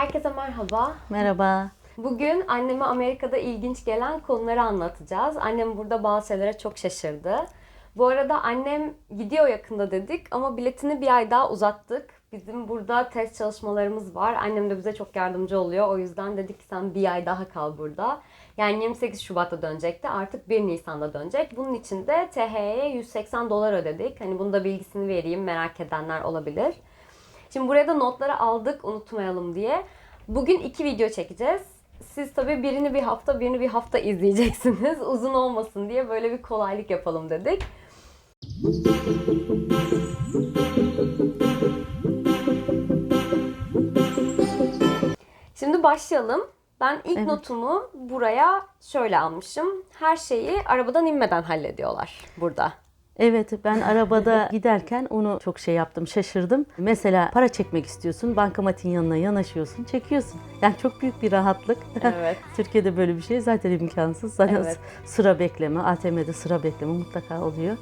Herkese merhaba. Merhaba. Bugün anneme Amerika'da ilginç gelen konuları anlatacağız. Annem burada bazı şeylere çok şaşırdı. Bu arada annem gidiyor yakında dedik ama biletini bir ay daha uzattık. Bizim burada test çalışmalarımız var. Annem de bize çok yardımcı oluyor. O yüzden dedik ki sen bir ay daha kal burada. Yani 28 Şubat'ta dönecekti. Artık 1 Nisan'da dönecek. Bunun için de TH'ye 180 dolar ödedik. Hani bunu da bilgisini vereyim merak edenler olabilir. Şimdi buraya da notları aldık unutmayalım diye. Bugün iki video çekeceğiz. Siz tabii birini bir hafta, birini bir hafta izleyeceksiniz. Uzun olmasın diye böyle bir kolaylık yapalım dedik. Şimdi başlayalım. Ben ilk Evet. notumu buraya şöyle almışım. Her şeyi arabadan inmeden hallediyorlar burada. Evet ben arabada giderken onu çok şey yaptım şaşırdım. Mesela para çekmek istiyorsun bankamatiğin yanına yanaşıyorsun çekiyorsun. Yani çok büyük bir rahatlık. Evet. Türkiye'de böyle bir şey zaten imkansız. Zaten Evet. sıra bekleme ATM'de sıra bekleme mutlaka oluyor.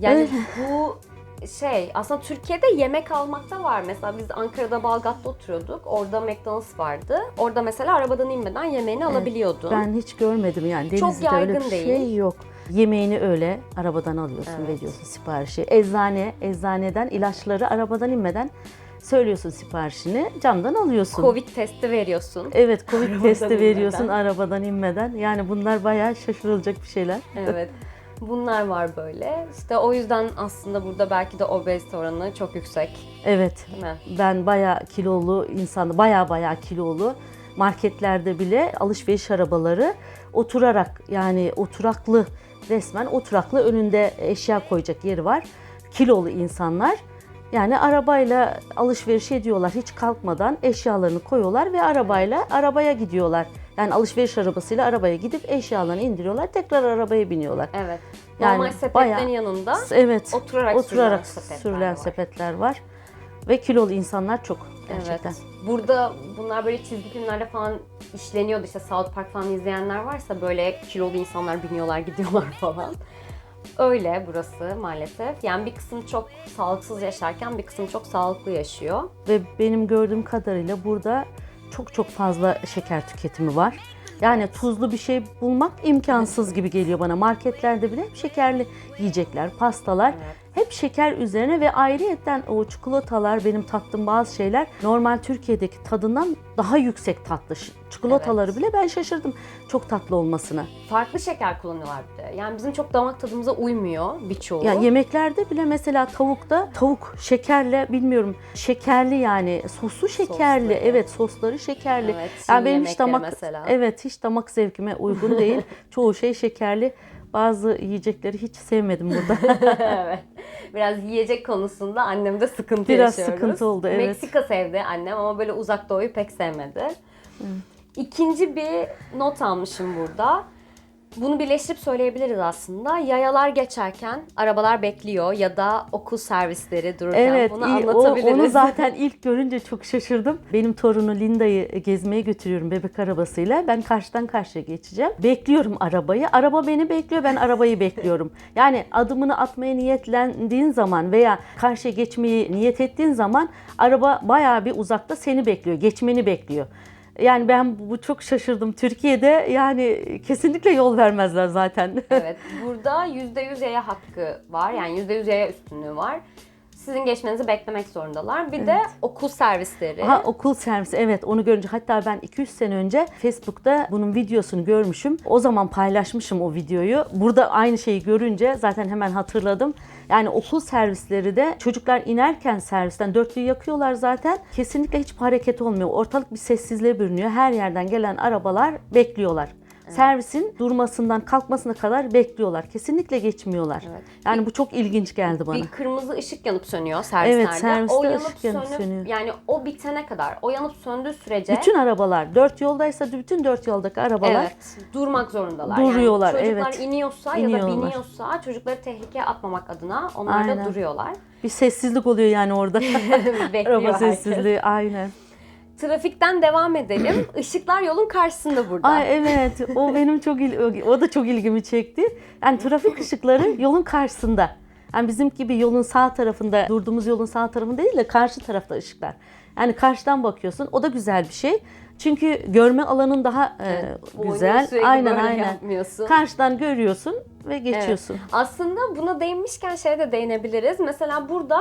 Yani Öyle. bu şey aslında Türkiye'de yemek almakta var. Mesela biz Ankara'da Balgat'ta oturuyorduk. Orada McDonald's vardı. Orada mesela arabadan inmeden yemeğini alabiliyordun. Ben hiç görmedim yani Çok Denizli'de öyle yaygın bir değil. şey yok. Yemeğini öyle arabadan alıyorsun Evet. veriyorsun siparişi. Eczane, eczaneden ilaçları arabadan inmeden söylüyorsun siparişini camdan alıyorsun. Covid testi veriyorsun. Evet Covid Arabadan testi veriyorsun inmeden. arabadan inmeden. Yani bunlar bayağı şaşırılacak bir şeyler. Evet. Bunlar var böyle. İşte o yüzden aslında burada belki de obezite oranı çok yüksek. Evet. Değil mi? Ben bayağı kilolu insan, bayağı bayağı kilolu. Marketlerde bile alışveriş arabaları oturarak yani oturaklı resmen oturaklı önünde eşya koyacak yeri var. Kilolu insanlar yani arabayla alışveriş ediyorlar hiç kalkmadan eşyalarını koyuyorlar ve arabayla arabaya gidiyorlar. Yani alışveriş arabasıyla arabaya gidip eşyalarını indiriyorlar tekrar arabaya biniyorlar. Evet. Yani Normal sepetlerin bayağı- yanında Evet. oturarak, oturarak sürülen sepetler sürülen var. sepetler var. Ve kilolu insanlar çok gerçekten. Evet. Burada bunlar böyle çizgi filmlerde falan işleniyordu. İşte South Park falan izleyenler varsa böyle kilolu insanlar biniyorlar gidiyorlar falan. Öyle burası maalesef. Yani bir kısım çok sağlıksız yaşarken bir kısım çok sağlıklı yaşıyor. Ve benim gördüğüm kadarıyla burada çok çok fazla şeker tüketimi var. Yani tuzlu bir şey bulmak imkansız gibi geliyor bana. Marketlerde bile hep şekerli yiyecekler, pastalar. Evet. Hep şeker üzerine ve ayrıyetten o çikolatalar benim tattığım bazı şeyler normal Türkiye'deki tadından daha yüksek tatlı. Çikolataları Evet. bile ben şaşırdım çok tatlı olmasına. Farklı şeker kullanıyorlar bir de. Yani bizim çok damak tadımıza uymuyor birçoğu. Ya yemeklerde bile mesela tavukta tavuk şekerle bilmiyorum şekerli yani soslu şekerli Soslu. evet sosları şekerli. Evet, yani benim hiç damak mesela. evet hiç damak zevkime uygun değil. Çoğu şey şekerli. Bazı yiyecekleri hiç sevmedim burada. evet. Biraz yiyecek konusunda annemde sıkıntı Biraz yaşıyoruz. sıkıntı oldu, evet. Meksika sevdi annem ama böyle uzak doğuyu pek sevmedi. İkinci bir not almışım burada. Bunu birleştirip söyleyebiliriz aslında. Yayalar geçerken arabalar bekliyor ya da okul servisleri dururken evet bunu iyi. O- anlatabiliriz. onu zaten ilk görünce çok şaşırdım. Benim torunu Linda'yı gezmeye götürüyorum bebek arabasıyla. Ben karşıdan karşıya geçeceğim. Bekliyorum arabayı. Araba beni bekliyor ben arabayı bekliyorum. Yani adımını atmaya niyetlendiğin zaman veya karşıya geçmeyi niyet ettiğin zaman araba bayağı bir uzakta seni bekliyor. Geçmeni bekliyor. Yani ben bu çok şaşırdım. Türkiye'de yani kesinlikle yol vermezler zaten. evet. Burada %100 yaya hakkı var. Yani %100 yaya üstünlüğü var. Sizin geçmenizi beklemek zorundalar. Bir de okul servisleri. Ha okul servisi evet onu görünce hatta ben 200 sene önce Facebook'ta bunun videosunu görmüşüm. O zaman paylaşmışım o videoyu. Burada aynı şeyi görünce zaten hemen hatırladım. Yani okul servisleri de çocuklar inerken servisten dörtlüyü yakıyorlar zaten. Kesinlikle hiçbir hareket olmuyor. Ortalık bir sessizliğe bürünüyor. Her yerden gelen arabalar bekliyorlar. Servisin durmasından kalkmasına kadar bekliyorlar. Kesinlikle geçmiyorlar. Evet. Yani bu çok ilginç geldi bana. Bir kırmızı ışık yanıp sönüyor servislerde. Evet, serviste o yanıp ışık yanıp sönüp, sönüyor. Yani o bitene kadar, o yanıp söndüğü sürece Bütün arabalar, dört yoldaysa bütün dört yoldaki arabalar evet, durmak zorundalar. Duruyorlar, yani çocuklar evet. iniyorsa ya da İniyorlar. biniyorsa çocukları tehlikeye atmamak adına onlar da Aynen. duruyorlar. bir sessizlik oluyor yani orada. Araba sessizliği aynen. Trafikten devam edelim. Işıklar yolun karşısında burada. Ay evet o benim çok il- o da çok ilgimi çekti. Yani trafik ışıkları yolun karşısında. Yani bizim gibi yolun sağ tarafında durduğumuz yolun sağ tarafında değil de karşı tarafta ışıklar. Yani karşıdan bakıyorsun. O da güzel bir şey. Çünkü görme alanın daha e, Boynu güzel. sürekli Aynen aynen. yapmıyorsun. Karşıdan görüyorsun ve geçiyorsun. Aslında buna değinmişken şeye de değinebiliriz. Mesela burada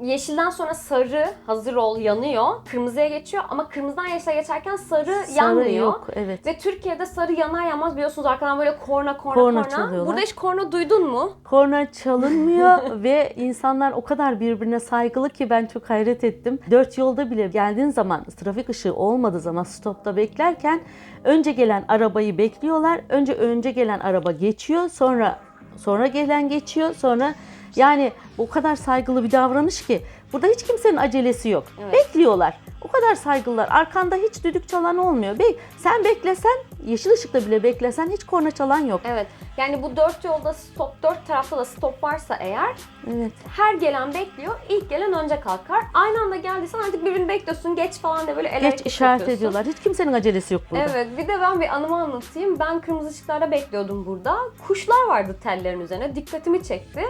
yeşilden sonra sarı hazır ol yanıyor. Kırmızıya geçiyor ama kırmızıdan yeşile geçerken sarı, Sarı yanmıyor. yok. Evet. Ve Türkiye'de sarı yanar yanmaz biliyorsunuz arkadan böyle korna korna Korna korna. çalıyorlar. Burada hiç korna duydun mu? Korna çalınmıyor ve insanlar o kadar birbirine saygılı ki ben çok hayret ettim. Dört yolda bile geldiğin zaman trafik ışığı olmadığı zaman stopta beklerken önce gelen arabayı bekliyorlar. Önce önce gelen araba geçiyor. Sonra sonra gelen geçiyor. Sonra yani o kadar saygılı bir davranış ki burada hiç kimsenin acelesi yok. Evet. Bekliyorlar. O kadar saygılılar. Arkanda hiç düdük çalan olmuyor. Bek sen beklesen, yeşil ışıkta bile beklesen hiç korna çalan yok. Evet. Yani bu dört yolda stop, dört tarafta da stop varsa eğer Evet. her gelen bekliyor. ilk gelen önce kalkar. Aynı anda geldiysen artık birbirini bekliyorsun. Geç falan diye böyle el Geç işaret yapıyorsun. ediyorlar. Hiç kimsenin acelesi yok burada. Evet bir de ben bir anımı anlatayım. Ben kırmızı ışıklarda bekliyordum burada. Kuşlar vardı tellerin üzerine. Dikkatimi çekti.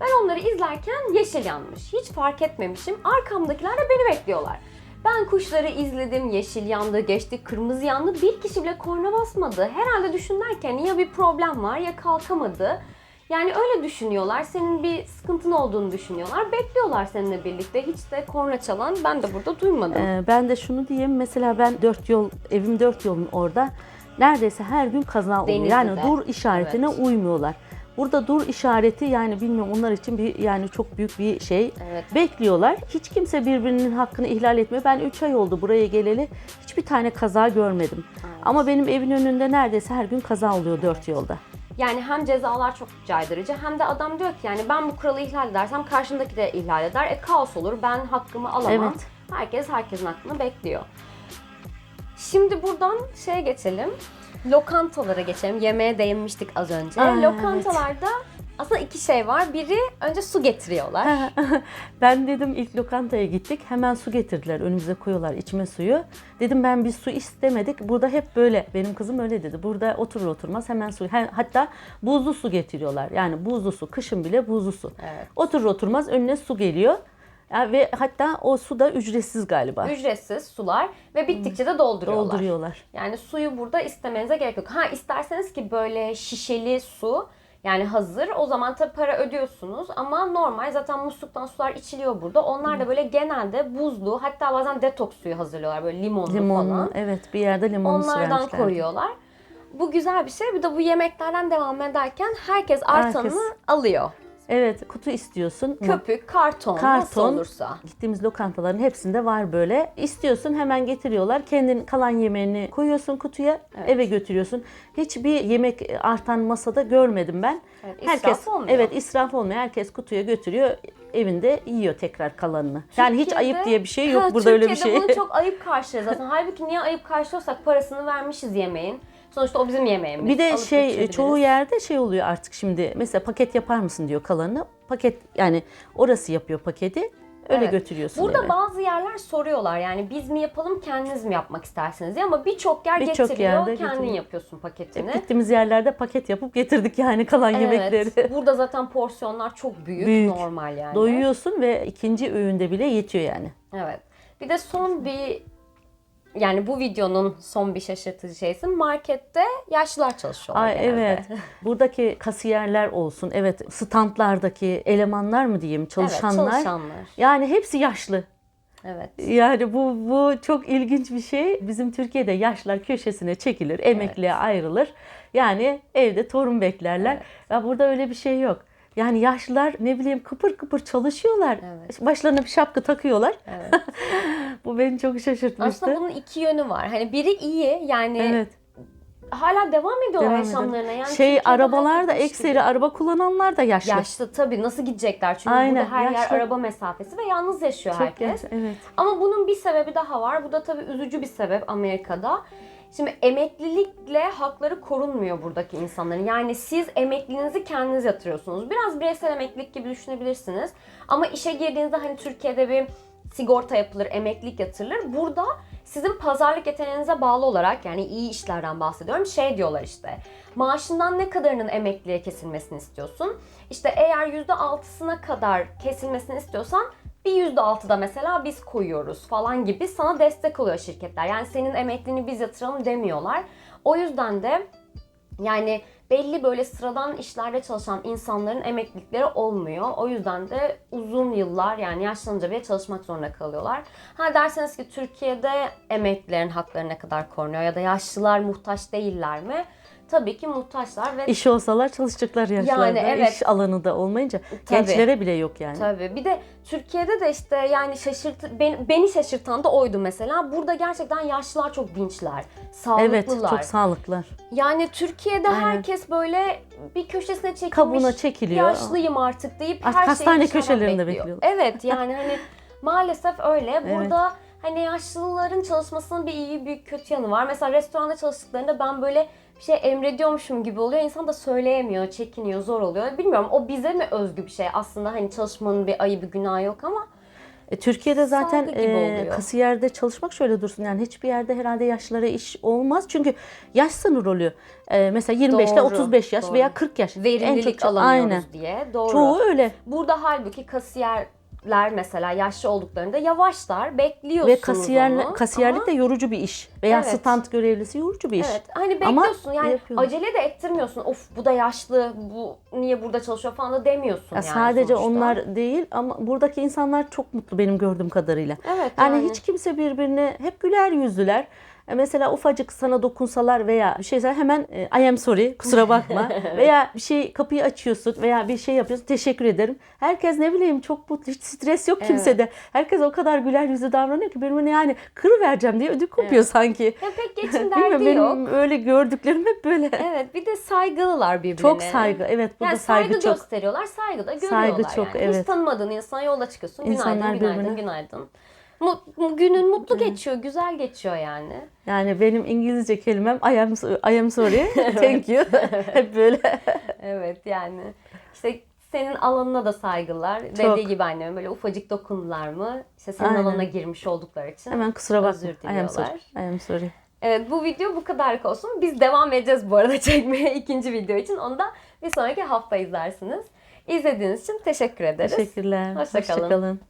Ben onları izlerken yeşil yanmış. Hiç fark etmemişim. Arkamdakiler de beni bekliyorlar. Ben kuşları izledim. Yeşil yandı, geçti, kırmızı yandı. Bir kişi bile korna basmadı. Herhalde düşünürken ya bir problem var ya kalkamadı. Yani öyle düşünüyorlar. Senin bir sıkıntın olduğunu düşünüyorlar. Bekliyorlar seninle birlikte. Hiç de korna çalan ben de burada duymadım. Ee, ben de şunu diyeyim. Mesela ben dört yol, evim dört yolun orada. Neredeyse her gün kaza oluyor. Yani Denizli'de. dur işaretine Evet. uymuyorlar. Burada dur işareti yani bilmiyorum onlar için bir yani çok büyük bir şey. Evet. Bekliyorlar. Hiç kimse birbirinin hakkını ihlal etmiyor. Ben 3 ay oldu buraya geleli. Hiçbir tane kaza görmedim. Ama benim evin önünde neredeyse her gün kaza oluyor dört yolda. Yani hem cezalar çok caydırıcı hem de adam diyor ki yani ben bu kuralı ihlal edersem karşımdaki de ihlal eder. E kaos olur ben hakkımı alamam. Evet. Herkes herkesin hakkını bekliyor. Şimdi buradan şeye geçelim. Lokantalara geçelim. Yemeğe değinmiştik az önce. Aa, Lokantalarda aslında iki şey var. Biri önce su getiriyorlar. ben dedim ilk lokantaya gittik. Hemen su getirdiler. Önümüze koyuyorlar içme suyu. Dedim ben bir su istemedik. Burada hep böyle. Benim kızım öyle dedi. Burada oturur oturmaz hemen su. Hatta buzlu su getiriyorlar. Yani buzlu su. Kışın bile buzlu su. Evet. Oturur oturmaz önüne su geliyor. Ya ve hatta o su da ücretsiz galiba. Ücretsiz sular ve bittikçe de dolduruyorlar. Dolduruyorlar. Yani suyu burada istemenize gerek yok. Ha isterseniz ki böyle şişeli su yani hazır o zaman tabii para ödüyorsunuz ama normal zaten musluktan sular içiliyor burada. Onlar da böyle genelde buzlu hatta bazen detoks suyu hazırlıyorlar böyle limonlu, Limonlu. falan. Evet bir yerde limonlu Onlardan koyuyorlar. Bu güzel bir şey. Bir de bu yemeklerden devam ederken herkes artanını Herkes. alıyor. Evet kutu istiyorsun. Köpük, karton, nasıl Karton. olursa. Gittiğimiz lokantaların hepsinde var böyle. İstiyorsun hemen getiriyorlar. Kendin kalan yemeğini koyuyorsun kutuya, Evet. eve götürüyorsun. Hiçbir yemek artan masada görmedim ben. Evet, israf herkes olmuyor. evet israf olmuyor. Herkes kutuya götürüyor, evinde yiyor tekrar kalanını. Yani hiç Türkiye'de- ayıp diye bir şey yok Ha, burada öyle bir şey. Türkiye'de bunu çok ayıp karşılıyoruz zaten. Halbuki niye ayıp karşılıyorsak parasını vermişiz yemeğin. Sonuçta o bizim yemeğimiz. Bir de Alıp şey götürebiliriz. çoğu yerde şey oluyor artık şimdi. Mesela paket yapar mısın diyor kalanını. Paket yani orası yapıyor paketi. Öyle Evet. götürüyorsun Burada eve. bazı yerler soruyorlar yani biz mi yapalım kendiniz mi yapmak istersiniz diye ama birçok yer Birçok getiriyor kendin getiriyor. yapıyorsun paketini. Hep gittiğimiz yerlerde paket yapıp getirdik yani kalan yemekleri. Evet. Burada zaten porsiyonlar çok büyük, Büyük. normal yani. Doyuyorsun ve ikinci öğünde bile yetiyor yani. Evet. Bir de son bir yani bu videonun son bir şaşırtıcı şeysi markette yaşlılar çalışıyorlar Ay genelde. evet. Buradaki kasiyerler olsun, evet standlardaki elemanlar mı diyeyim, çalışanlar. Evet, çalışanlar. Yani hepsi yaşlı. Evet. Yani bu bu çok ilginç bir şey. Bizim Türkiye'de yaşlar köşesine çekilir, emekliye ayrılır. Yani evde torun beklerler. Ya burada öyle bir şey yok. Yani yaşlılar ne bileyim kıpır kıpır çalışıyorlar. Evet. Başlarına bir şapka takıyorlar. Evet. bu beni çok şaşırtmıştı. Aslında bunun iki yönü var. Hani biri iyi yani evet. hala devam ediyorlar Devam yaşamlarına. Yani şey arabalar da ekseri gibi. araba kullananlar da yaşlı. Yaşlı tabii nasıl gidecekler çünkü Aynen, burada her yer yaşlı. araba mesafesi ve yalnız yaşıyor Çok herkes. yaşlı, Evet. Ama bunun bir sebebi daha var. Bu da tabii üzücü bir sebep Amerika'da. Şimdi emeklilikle hakları korunmuyor buradaki insanların. Yani siz emekliliğinizi kendiniz yatırıyorsunuz. Biraz bireysel emeklilik gibi düşünebilirsiniz. Ama işe girdiğinizde hani Türkiye'de bir sigorta yapılır, emeklilik yatırılır. Burada sizin pazarlık yeteneğinize bağlı olarak yani iyi işlerden bahsediyorum. Şey diyorlar işte maaşından ne kadarının emekliye kesilmesini istiyorsun? İşte eğer %6'sına kadar kesilmesini istiyorsan bir %6'da mesela biz koyuyoruz falan gibi sana destek oluyor şirketler. Yani senin emekliliğini biz yatıralım demiyorlar. O yüzden de yani belli böyle sıradan işlerde çalışan insanların emeklilikleri olmuyor. O yüzden de uzun yıllar yani yaşlanınca bile çalışmak zorunda kalıyorlar. Ha derseniz ki Türkiye'de emeklilerin hakları ne kadar korunuyor ya da yaşlılar muhtaç değiller mi? Tabii ki muhtaçlar ve İş olsalar çalışacaklar yaşlarda. Yani evet. İş alanı da olmayınca Tabii. gençlere bile yok yani. Tabii. Bir de Türkiye'de de işte yani şaşırt beni, beni şaşırtan da oydu mesela. Burada gerçekten yaşlılar çok dinçler, sağlıklılar. Evet, çok sağlıklılar. Yani Türkiye'de Aynen. herkes böyle bir köşesine çekilmiş. Kabuğuna çekiliyor. Yaşlıyım artık deyip Artık her hastane köşelerinde bekliyor. bekliyorlar. Evet yani hani maalesef öyle. Burada hani yaşlıların çalışmasının bir iyi bir kötü yanı var. Mesela restoranda çalıştıklarında ben böyle bir şey emrediyormuşum gibi oluyor. İnsan da söyleyemiyor, çekiniyor, zor oluyor. Bilmiyorum o bize mi özgü bir şey? Aslında hani çalışmanın bir ayıbı günahı yok ama E, Türkiye'de zaten e, kasiyerde çalışmak şöyle dursun yani hiçbir yerde herhalde yaşlılara iş olmaz. Çünkü yaş sınır oluyor. E, mesela 25 ile Doğru, 35 yaş doğru. veya 40 yaş. En verimlilik çok- alamıyoruz Aynen. diye. Doğru. Çoğu öyle. Burada halbuki kasiyerler mesela yaşlı olduklarında yavaşlar, bekliyorsunuz Ve kasiyerle, onu. kasiyerlik Ama- de yorucu bir iş. Veya Evet. stand görevlisi yorucu bir iş. Evet. Hani Ama bekliyorsun yani yapıyorlar. acele de ettirmiyorsun. Of bu da yaşlı, bu niye burada çalışıyor falan da demiyorsun Ya yani sadece sonuçta. onlar değil ama buradaki insanlar çok mutlu benim gördüğüm kadarıyla. Evet Yani, yani. hiç kimse birbirine hep güler yüzlüler. Mesela ufacık sana dokunsalar veya bir şeyse hemen e, I am sorry kusura bakma veya bir şey kapıyı açıyorsun veya bir şey yapıyorsun teşekkür ederim. Herkes ne bileyim çok mutlu hiç stres yok Evet. kimsede. Herkes o kadar güler yüzlü davranıyor ki birbirine yani kırı vereceğim diye ödü kopuyor sanki. Ya pek geçim derdi yok. Benim öyle gördüklerim hep böyle. Evet bir de saygılılar birbirine. Çok saygı. Evet burada Yani saygı, saygı çok. gösteriyorlar, saygı da görüyorlar Saygı çok, yani. Hiç evet. tanımadığın insana yola çıkıyorsun. İnsanlar günaydın, günaydın, birbirine- günaydın. Mu- günün mutlu geçiyor, güzel geçiyor yani. Yani benim İngilizce kelimem I am, I am sorry, thank you. Hep böyle. Evet yani işte senin alanına da saygılar. Dediği gibi annem böyle ufacık dokundular mı işte senin Aynen. alanına girmiş oldukları için. Hemen kusura bakma. Özür I am sorry. diliyorlar. I am sorry. Evet bu video bu kadarlık olsun. Biz devam edeceğiz bu arada çekmeye ikinci video için. Onu da bir sonraki hafta izlersiniz. İzlediğiniz için teşekkür ederiz. Teşekkürler. Hoşça kalın. kalın.